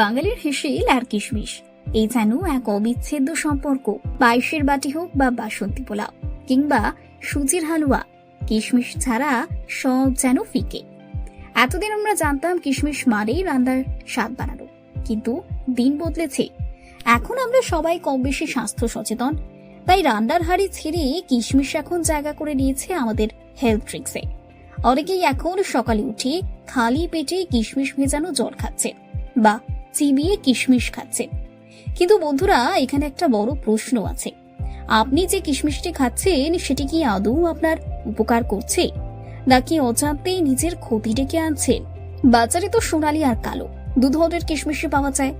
বাঙালির হেসেল আর কিশমিশ। এই যেন এক অবিচ্ছেদ্য সম্পর্ক, পায়েসের বাটি হোক বা বাসন্তী পোলাও, কিংবা সুজির হালুয়া, কিশমিশ ছাড়া সব যেন ফিকে। এতদিন আমরা জানতাম কিশমিশ মানেই রান্নার স্বাদ বানানো, কিন্তু দিন বদলেছে। এখন আমরা সবাই কম বেশি স্বাস্থ্য সচেতন, তাই রান্নার হাড়ি ছেড়ে কিশমিশ এখন জায়গা করে নিয়েছে আমাদের হেলথ ড্রিঙ্কসে অনেকেই এখন সকালে উঠে খালি পেটে কিশমিশ ভেজানো জল খাচ্ছে, বা চিবিয়ে কিশমিশ খাচ্ছে কিন্তু বন্ধুরা, এখানে একটা বড় প্রশ্ন আছে। আপনি যে কিশমিশটি খাচ্ছেন, সেটি কি আদৌ আপনার উপকার করছে? নাকি অজান্তেই নিজের ক্ষতি ডেকে আনছেন? বাজারে তো সোনালি আর কালো, দু ধরনের কিশমিশে পাওয়া যায়।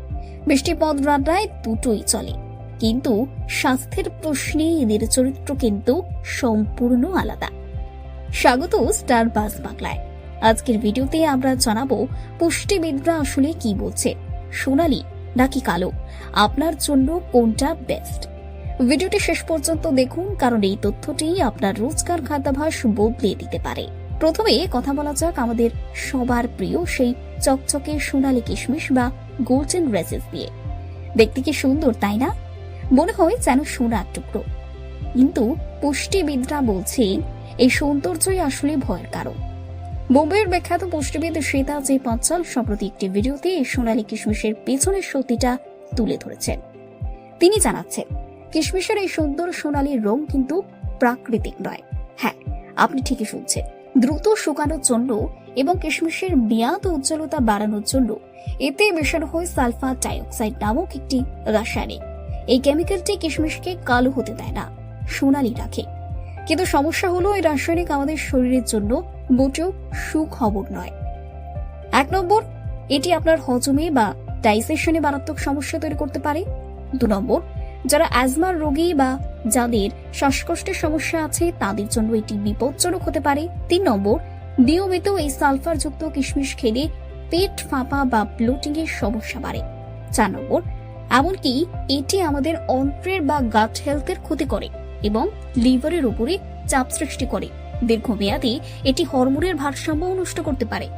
বৃষ্টি পদ রান্নায় দুটোই চলে। কিন্তু স্বাস্থ্যের প্রশ্নে এদের চরিত্র কিন্তু সম্পূর্ণ আলাদা। স্বাগত স্টার বাস বাংলায়। আজকের ভিডিওতে আমরা জানাব পুষ্টিবিদরা আসলে কি বলছে। সোনালি নাকি কালো? আপনার জন্য কোনটা বেস্ট ভিডিওটি শেষ পর্যন্ত দেখুন, কারণ এই তথ্যটি আপনার রোজকার খাদ্যাভাস বদলে দিতে পারে। প্রথমে কথা বলা যাক আমাদের সবার প্রিয় সেই চকচকে সোনালি কিশমিশ বা গোল্ডেন রেসেস দিয়ে। দেখতে কি সুন্দর, তাই না? মনে হয় যেন সোনার টুকরো। কিন্তু পুষ্টিবিদরা বলছেন, এই সৌন্দর্যই আসলে ভয়ের কারণ। মুম্বাইয়ের বিখ্যাত পুষ্টিবিদ শ্বেতা যে পাঞ্চাল সম্প্রতি একটি ভিডিওতে এই সোনালী কিশমিশের পেছনের সত্যিটা তুলে ধরেছেন। তিনি জানাচ্ছেন, কিশমিশের এই সুন্দর সোনালী রং কিন্তু প্রাকৃতিক নয়। হ্যাঁ আপনি ঠিকই শুনছেন। দ্রুত শুকানোর জন্য এবং কিশমিশের মেয়াদ উজ্জ্বলতা বাড়ানোর জন্য এতে মেশানো হয় সালফার ডাইঅক্সাইড নামক একটি রাসায়নিক। এই কেমিক্যালটি কিশমিশকে কালো হতে দেয় না, সোনালি রাখে। কিন্তু সমস্যা হলো এই রাসায়নিক আমাদের শরীরের জন্য মোটেও সুখবর নয়। এক নম্বর, এটি আপনার হজমে বা ডাইজেশনে মারাত্মক সমস্যা তৈরি করতে পারে। দু নম্বর, যারা অ্যাজমার রোগী বা যাদের শ্বাসকষ্টের সমস্যা আছে, তাদের জন্য এটি বিপজ্জনক হতে পারে। তিন নম্বর, নিয়মিত এই সালফারযুক্ত কিশমিশ খেলে পেট ফাঁপা বা ব্লোটিং এর সমস্যা বাড়ে। চার নম্বর, এমনকি এটি আমাদের অন্ত্রের বা গাট হেলথের ক্ষতি করে। এবং লিভারের উপরে চাপ সৃষ্টি করে। দীর্ঘমেয়াদে এটি হরমোনের ভারসাম্য নষ্ট করতে পারে।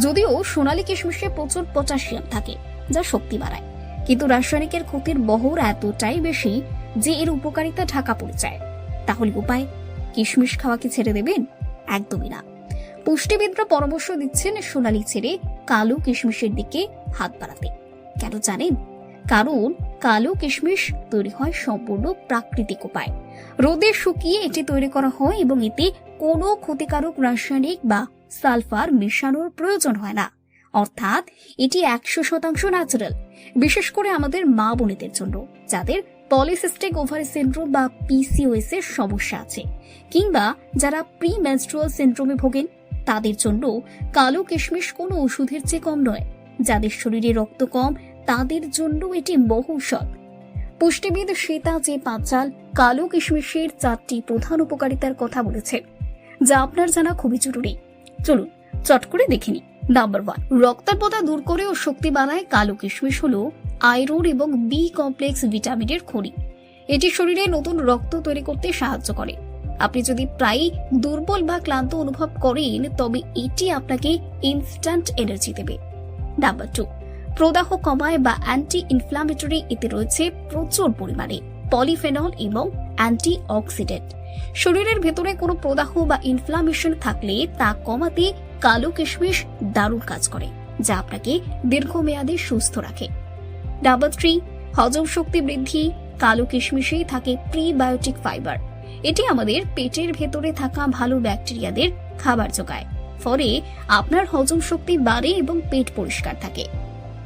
যদিও সোনালী কিশমিশে প্রচুর পটাশিয়াম থাকে, যা শক্তি বাড়ায়। কিন্তু রাসায়নিকের ক্ষতির বহর এতটাই বেশি যে এর উপকারিতা ঢাকা পড়ে যায়। তাহলে উপায়? কিশমিশ খাওয়াকে ছেড়ে দেবেন? একদমই না। পুষ্টিবিদরা পরামর্শ দিচ্ছেন সোনালি ছেড়ে কালো কিশমিশের দিকে হাত বাড়াতে। কেন জানেন? কারণ কালো কিশমিশ তৈরি হয় সম্পূর্ণ প্রাকৃতিক উপায়। রোদে শুকিয়ে এটি তৈরি করা হয় এবং এতে কোনো ক্ষতিকারক রাসায়নিক বা সালফার মেশানোর প্রয়োজন হয় না। অর্থাৎ, এটি একশো শতাংশ ন্যাচারাল বিশেষ করে আমাদের মা বোনেদের জন্য, যাদের পলিসিস্টিক ওভারি সিন্ড্রোম বা পিসিওএস এর সমস্যা আছে, কিংবা যারা প্রি মেনস্ট্রুয়াল সিন্ড্রোমে ভোগেন, তাদের জন্য কালো কিশমিশ কোনো ওষুধের চেয়ে কম নয়, যাদের শরীরে রক্ত কম তাদের জন্য এটি মহৌষধ। পুষ্টিবিদ শ্বেতা যে পাঁচাল কালো কিশমিশের চারটি প্রধান উপকারিতার কথা বলেছেন, যা আপনার জানা খুবই জরুরি। চলুন, চট করে দেখে নিই। নাম্বার ওয়ান রক্তাল্পতা দূর করে ও শক্তি বাড়ায় কালো কিশমিশ হল আয়রন এবং বি কমপ্লেক্স ভিটামিনের খনি। এটি শরীরে নতুন রক্ত তৈরি করতে সাহায্য করে। আপনি যদি প্রায়ই দুর্বল বা ক্লান্ত অনুভব করেন, তবে এটি আপনাকে ইনস্ট্যান্ট এনার্জি দেবে। নাম্বার টু প্রদাহ কমায় বা অ্যান্টি ইনফ্লামেটরি এতে রয়েছে প্রচুর পরিমাণে পলিফেনল এবং অ্যান্টি অক্সিডেন্ট শরীরের ভেতরে কোনো প্রদাহ বা ইনফ্লামেশন থাকলে তা কমাতে কালো কিশমিশ দারুণ কাজ করে, যা আপনাকে দীর্ঘমেয়াদে সুস্থ রাখে। নাম্বার থ্রি হজম শক্তি বৃদ্ধি, কালো কিশমিশেই থাকে প্রিবায়োটিক ফাইবার এটি আমাদের পেটের ভেতরে থাকা ভালো ব্যাকটেরিয়াদের খাবার যোগায়, ফলে আপনার হজম শক্তি বাড়ে এবং পেট পরিষ্কার থাকে।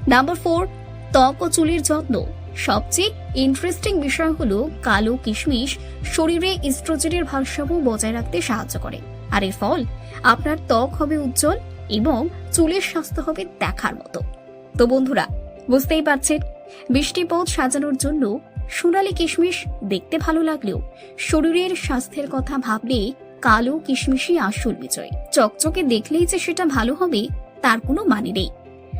নাম্বার ফোর ত্বক ও চুলের যত্ন। সবচেয়ে ইন্টারেস্টিং বিষয় হলো কালো কিশমিশ শরীরে ইস্ট্রোজেনের ভারসাম্য বজায় রাখতে সাহায্য করে। আর এর ফল, আপনার ত্বক হবে উজ্জ্বল এবং চুলের স্বাস্থ্য হবে দেখার মতো। তো বন্ধুরা, বুঝতেই পারছেন? বৃষ্টিপথ সাজানোর জন্য সোনালি কিশমিশ দেখতে ভালো লাগলেও শরীরের স্বাস্থ্যের কথা ভাবলে কালো কিশমিশই আসল বিজয়। চকচকে দেখলেই যে সেটা ভালো হবে, তার কোনো মানে নেই।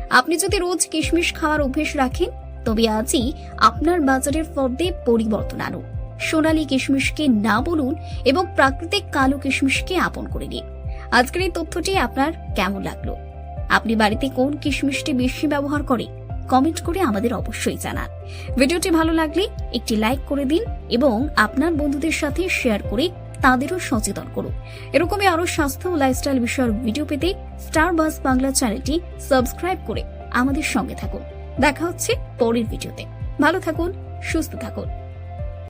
আপনি যদি রোজ কিশমিশ খাওয়ার অভ্যেস রাখেন, তবে আজই আপনার বাজারের ফর্দে পরিবর্তন আনুন। সোনালী কিশমিশকে না বলুন এবং প্রাকৃতিক কালো কিশমিশকে আপন করে নিন। আজকের এই তথ্যটি আপনার কেমন লাগল? আপনি বাড়িতে কোন কিশমিশটি বেশি ব্যবহার করে? কমেন্ট করে আমাদের অবশ্যই জানান। ভিডিওটি ভালো লাগলে একটি লাইক করে দিন এবং আপনার বন্ধুদের সাথে শেয়ার করে তাদেরও সচেতন করুক এরকমই আরও স্বাস্থ্য ও লাইফস্টাইল বিষয়ের ভিডিও পেতে স্টার বাস বাংলা চ্যানেলটি সাবস্ক্রাইব করে আমাদের সঙ্গে থাকুন। দেখা হচ্ছে পরের ভিডিওতে ভালো থাকুন, সুস্থ থাকুন।